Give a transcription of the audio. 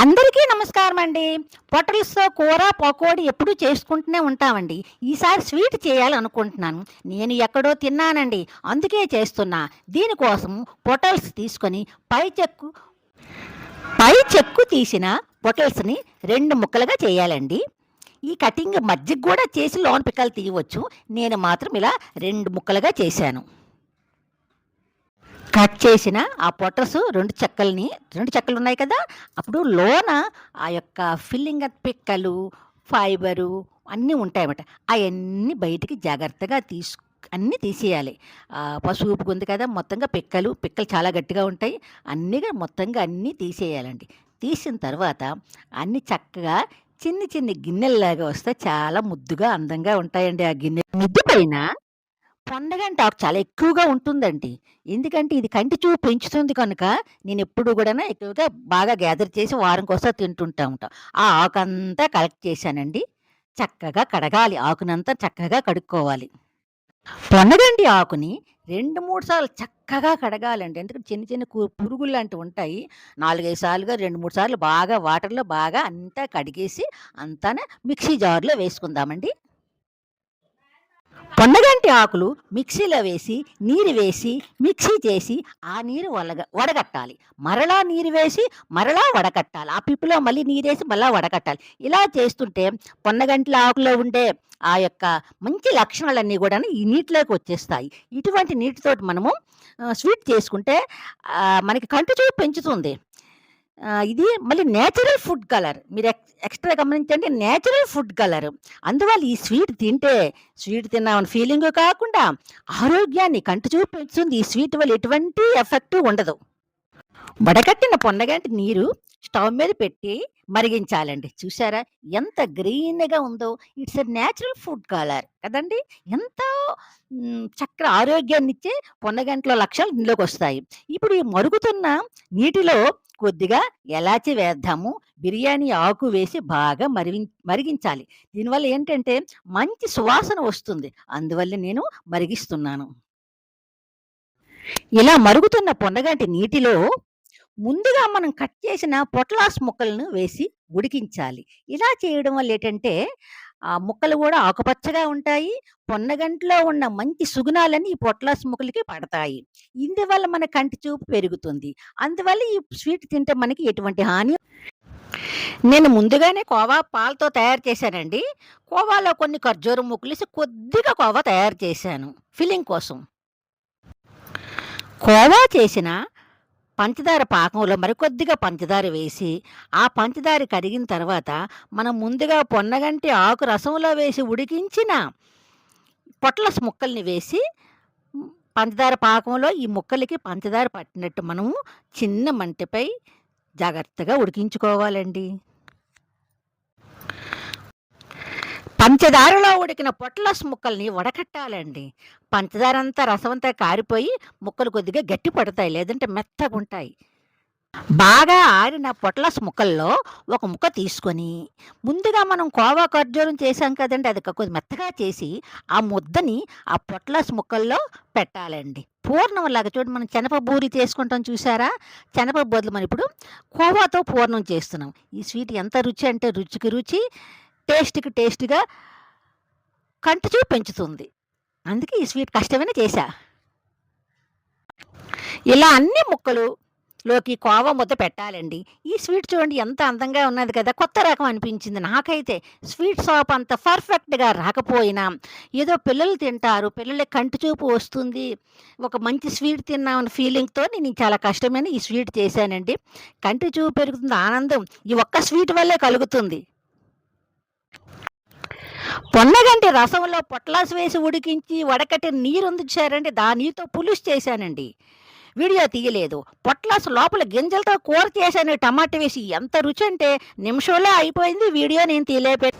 అందరికీ నమస్కారం అండి. పొటల్స్తో కూర పకోడీ ఎప్పుడూ చేసుకుంటూనే ఉంటామండి. ఈసారి స్వీట్ చేయాలనుకుంటున్నాను. నేను ఎక్కడో తిన్నానండి. అందుకే చేస్తున్నా. దీనికోసం పొటల్స్ తీసుకొని పై చెక్కు పై చెక్కు తీసిన పొటల్స్ని రెండు ముక్కలుగా చేయాలండి. ఈ కటింగ్ మజ్జిగ కూడా చేసి లోన్ పిక్కలు తీయవచ్చు. నేను మాత్రం ఇలా రెండు ముక్కలుగా చేశాను. కట్ చేసిన ఆ పొటర్స్ రెండు చెక్కల్ని రెండు చెక్కలు ఉన్నాయి కదా అప్పుడు లోన ఆ యొక్క ఫిల్లింగ్ పిక్కలు ఫైబరు అన్నీ ఉంటాయన్నమాట. అవన్నీ బయటికి జాగ్రత్తగా తీసుకు అన్నీ తీసేయాలి. ఆ, పసుపు ఉంది కదా మొత్తంగా పిక్కలు పిక్కలు చాలా గట్టిగా ఉంటాయి. అన్నీగా మొత్తంగా అన్నీ తీసేయాలండి. తీసిన తర్వాత అన్నీ చక్కగా చిన్ని చిన్ని గిన్నెల్లాగా వస్తే చాలా ముద్దుగా అందంగా ఉంటాయండి ఆ గిన్నె ముద్దు పైన పొండగంట ఆకు చాలా ఎక్కువగా ఉంటుందండి. ఎందుకంటే ఇది కంటి చూపు పెంచుతుంది కనుక నేను ఎప్పుడు కూడా ఎక్కువగా బాగా గ్యాదర్ చేసి వారం కోసం తింటుంటా ఉంటాం. ఆ ఆకు అంతా కలెక్ట్ చేశానండి. చక్కగా కడగాలి. ఆకునంతా చక్కగా కడుక్కోవాలి. పొండగండి ఆకుని రెండు మూడు సార్లు చక్కగా కడగాలండి. ఎందుకంటే చిన్న చిన్న పురుగులు లాంటివి ఉంటాయి. నాలుగైదు సార్లుగా రెండు మూడు సార్లు బాగా వాటర్లో బాగా అంతా కడిగేసి అంతానే మిక్సీ జార్లో వేసుకుందామండి. పొన్నగంటి ఆకులు మిక్సీలో వేసి నీరు వేసి మిక్సీ చేసి ఆ నీరు వలగ వడగట్టాలి. మరలా నీరు వేసి మరలా వడకట్టాలి ఆ పిప్పులో మళ్ళీ నీరేసి మళ్ళా వడకట్టాలి ఇలా చేస్తుంటే పొన్నగంటిల ఆకులో ఉండే ఆ యొక్క మంచి లక్షణాలన్నీ కూడా ఈ నీటిలోకి వచ్చేస్తాయి. ఇటువంటి నీటితోటి మనము స్వీట్ చేసుకుంటే మనకి కంటి చూపు పెంచుతుంది. ఇది మళ్ళీ నేచురల్ ఫుడ్ కలర్ మీరు ఎక్స్ట్రా గమనించండి నేచురల్ ఫుడ్ కలర్ అందువల్ల ఈ స్వీట్ తింటే స్వీట్ తిన్నామని ఫీలింగ్ కాకుండా ఆరోగ్యాన్ని కంటి చూపు పెంచుతుంది. ఈ స్వీట్ వల్ల ఎటువంటి ఎఫెక్ట్ ఉండదు. వడగట్టిన పొన్నగంటి నీరు స్టవ్ మీద పెట్టి మరిగించాలండి. చూసారా ఎంత గ్రీన్గా ఉందో. It's a natural food colour కదండి? ఎంతో మ్, చక్కగా ఆరోగ్యాన్ని ఇచ్చే పొన్నగంటలో లక్షలు ఇందులోకి వస్తాయి. ఇప్పుడు ఈ మరుగుతున్న నీటిలో కొద్దిగా ఎలాచి వేద్దాము బిర్యానీ ఆకు వేసి బాగా మరిగి మరిగించాలి. దీనివల్ల ఏంటంటే మంచి సువాసన వస్తుంది. అందువల్ల నేను మరిగిస్తున్నాను. ఇలా మరుగుతున్న పొండగంటి నీటిలో ముందుగా మనం కట్ చేసిన పొట్లాస్ ముక్కలను వేసి ఉడికించాలి. ఇలా చేయడం వల్ల ఏంటంటే ఆ ముక్కలు కూడా ఆకుపచ్చగా ఉంటాయి. పొన్నగంటిలో ఉన్న మంచి సుగుణాలని ఈ పొట్లాస్ ముక్కలకి పడతాయి. ఇందువల్ల మన కంటి చూపు పెరుగుతుంది. అందువల్ల ఈ స్వీట్ తింటే మనకి ఎటువంటి హాని నేను ముందుగానే కోవా పాలతో తయారు చేశానండి. కోవాలో కొన్ని ఖర్జూరం ముక్కలేసి కొద్దిగా కోవా తయారు చేశాను. ఫిల్లింగ్ కోసం. కోవా చేసిన పంచదార పాకంలో మరికొద్దిగా పంచదార వేసి ఆ పంచదార కరిగిన తర్వాత మనం ముందుగా పొన్నగంటి ఆకు రసంలో వేసి ఉడికించిన పొట్లస్ ముక్కల్ని వేసి పంచదార పాకంలో ఈ ముక్కలకి పంచదార పట్టినట్టు మనము చిన్న మంటపై జాగ్రత్తగా ఉడికించుకోవాలండి. పంచదారలో ఉడికిన పొట్లస్ ముక్కల్ని వడకట్టాలండి. పంచదార అంతా రసమంతా కారిపోయి ముక్కలు కొద్దిగా గట్టి పడతాయి లేదంటే మెత్తగా ఉంటాయి బాగా ఆరిన పొట్లస్ ముక్కల్లో ఒక ముక్క తీసుకొని ముందుగా మనం కోవా ఖర్జూరం చేసాం కదండి అది కొద్ది మెత్తగా చేసి ఆ ముద్దని ఆ పొట్లస్ ముక్కల్లో పెట్టాలండి. పూర్ణంలాగా చూడండి మనం శనప బూరి చేసుకుంటాం చూసారా? శనప బొద్దులు మనం ఇప్పుడు కోవాతో పూర్ణం చేస్తున్నాం. ఈ స్వీట్ ఎంత రుచి అంటే రుచికి రుచి. టేస్ట్కి టేస్ట్గా కంటి చూపు పెంచుతుంది. అందుకే ఈ స్వీట్ కష్టమైన చేశా. ఇలా అన్ని ముక్కలు లోకి కోవ ముద్ద పెట్టాలండి. ఈ స్వీట్ చూడండి ఎంత అందంగా ఉన్నది కదా కొత్త రకం అనిపించింది. నాకైతే స్వీట్ షాప్ అంత పర్ఫెక్ట్గా రాకపోయినా ఏదో పిల్లలు తింటారు పిల్లలకి కంటి చూపు వస్తుంది ఒక మంచి స్వీట్ తిన్నామని ఫీలింగ్తో నేను చాలా కష్టమైన ఈ స్వీట్ చేశానండి. కంటి చూపు పెరుగుతుంది ఆనందం ఈ ఒక్క స్వీట్ వల్లే కలుగుతుంది. పొన్నగంటి రసంలో పొట్లాసు వేసి ఉడికించి వడకట్టి నీరు ఉంచారండి దా పులుసు చేశానండి. వీడియో తీయలేదు. పొట్లాసు లోపల గింజలతో కూర చేశాను టమాటా వేసి ఎంత రుచి అంటే నిమిషంలో అయిపోయింది వీడియో నేను తీయలేపె